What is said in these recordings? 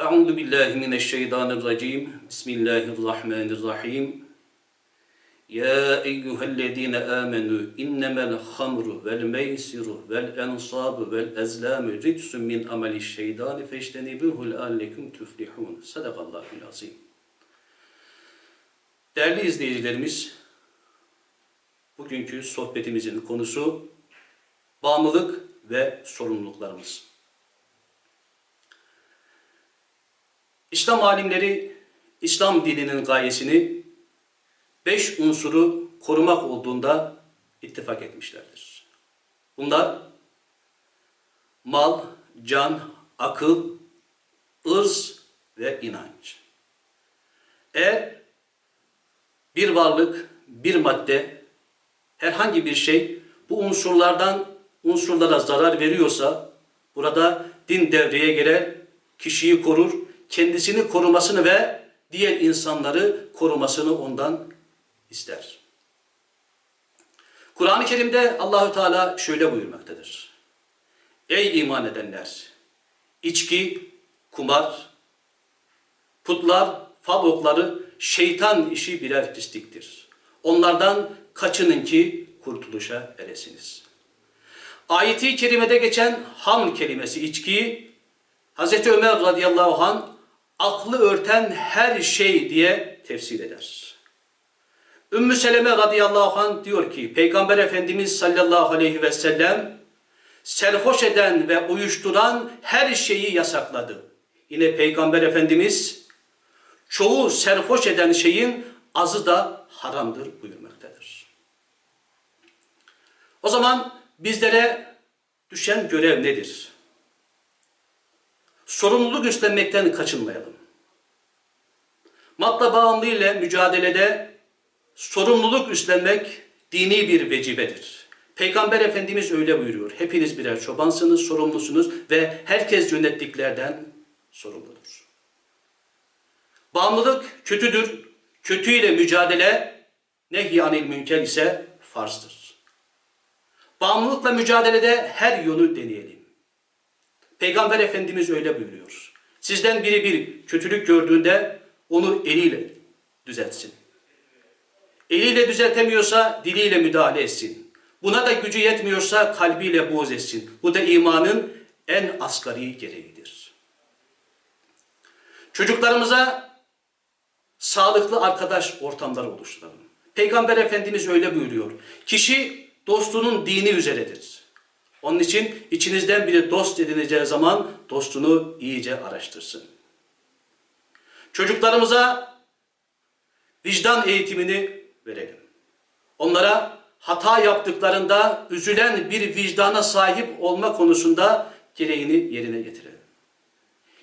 Euzu billahi mineşşeytanirracim. Bismillahirrahmanirrahim. Ya eyyühellezine amenu innemel hamru vel meysiru vel ensabu vel ezlamu ritsun min ameli şeytani feştenibuhu leallekum tuflihun. Sadakallahul azim. Değerli izleyicilerimiz, bugünkü sohbetimizin konusu bağımlılık ve sorumluluklarımız. İslam alimleri İslam dininin gayesini beş unsuru korumak olduğunda ittifak etmişlerdir. Bunlar mal, can, akıl, ırz ve inanç. Eğer bir varlık, bir madde, herhangi bir şey bu unsurlardan unsurlara zarar veriyorsa burada din devreye girer, kişiyi korur, kendisini korumasını ve diğer insanları korumasını ondan ister. Kur'an-ı Kerim'de Allahü Teala şöyle buyurmaktadır. Ey iman edenler! İçki, kumar, putlar, fal okları, şeytan işi birer pisliktir. Onlardan kaçının ki kurtuluşa eresiniz. Ayeti kerimede geçen ham kelimesi içkiyi Hz. Ömer radıyallahu an aklı örten her şey diye tefsir eder. Ümmü Seleme radıyallahu anh diyor ki Peygamber Efendimiz sallallahu aleyhi ve sellem serhoş eden ve uyuşturan her şeyi yasakladı. Yine Peygamber Efendimiz çoğu serhoş eden şeyin azı da haramdır buyurmaktadır. O zaman bizlere düşen görev nedir? Sorumluluk üstlenmekten kaçınmayalım. Madde bağımlı ile mücadelede sorumluluk üstlenmek dini bir vecibedir. Peygamber Efendimiz öyle buyuruyor. Hepiniz birer çobansınız, sorumlusunuz ve herkes yönettiklerden sorumludur. Bağımlılık kötüdür. Kötüyle mücadele nehyanil münker ise farzdır. Bağımlılıkla mücadelede her yolu deneyelim. Peygamber Efendimiz öyle buyuruyor. Sizden biri bir kötülük gördüğünde onu eliyle düzeltsin. Eliyle düzeltemiyorsa diliyle müdahale etsin. Buna da gücü yetmiyorsa kalbiyle boğaz etsin. Bu da imanın en asgari gereğidir. Çocuklarımıza sağlıklı arkadaş ortamları oluşturalım. Peygamber Efendimiz öyle buyuruyor. Kişi dostunun dini üzeredir. Onun için içinizden biri dost edineceği zaman dostunu iyice araştırsın. Çocuklarımıza vicdan eğitimini verelim. Onlara hata yaptıklarında üzülen bir vicdana sahip olma konusunda gereğini yerine getirelim.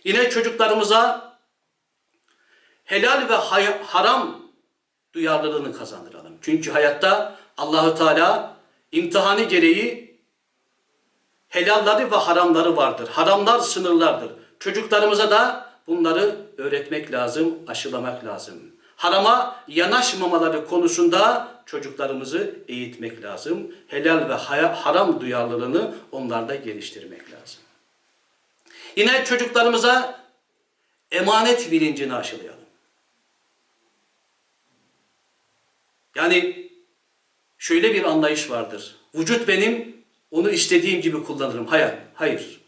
Yine çocuklarımıza helal ve haram duyarlılığını kazandıralım. Çünkü hayatta Allahü Teala imtihanı gereği helalları ve haramları vardır. Haramlar sınırlardır. Çocuklarımıza da bunları öğretmek lazım, aşılamak lazım. Harama yanaşmamaları konusunda çocuklarımızı eğitmek lazım. Helal ve haram duyarlılığını onlarda geliştirmek lazım. Yine çocuklarımıza emanet bilincini aşılayalım. Yani şöyle bir anlayış vardır. Vücut benim, onu istediğim gibi kullanırım. Hayır, hayır.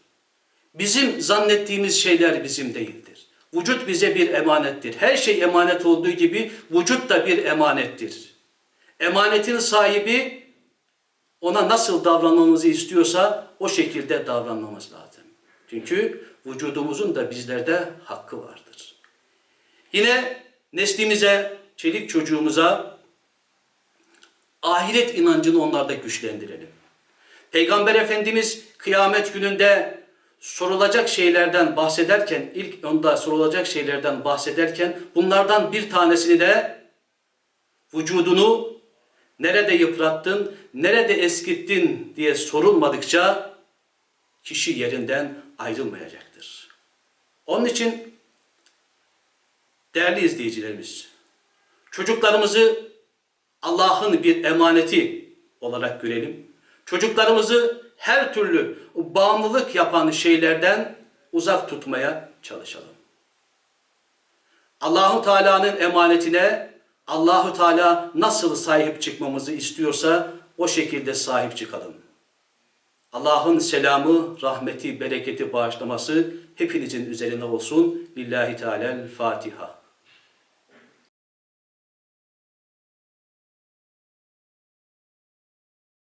Bizim zannettiğimiz şeyler bizim değildir. Vücut bize bir emanettir. Her şey emanet olduğu gibi vücut da bir emanettir. Emanetin sahibi ona nasıl davranmamızı istiyorsa o şekilde davranmamız lazım. Çünkü vücudumuzun da bizlerde hakkı vardır. Yine neslimize, çelik çocuğumuza ahiret inancını onlarda güçlendirelim. Peygamber Efendimiz kıyamet gününde sorulacak şeylerden bahsederken, ilk onda sorulacak şeylerden bahsederken bunlardan bir tanesini de vücudunu nerede yıprattın, nerede eskittin diye sorulmadıkça kişi yerinden ayrılmayacaktır. Onun için değerli izleyicilerimiz, çocuklarımızı Allah'ın bir emaneti olarak görelim. Çocuklarımızı her türlü bağımlılık yapan şeylerden uzak tutmaya çalışalım. Allahu Teala'nın emanetine Allahu Teala nasıl sahip çıkmamızı istiyorsa o şekilde sahip çıkalım. Allah'ın selamı, rahmeti, bereketi, bağışlaması hepinizin üzerine olsun. Lillahi Teala Fatiha.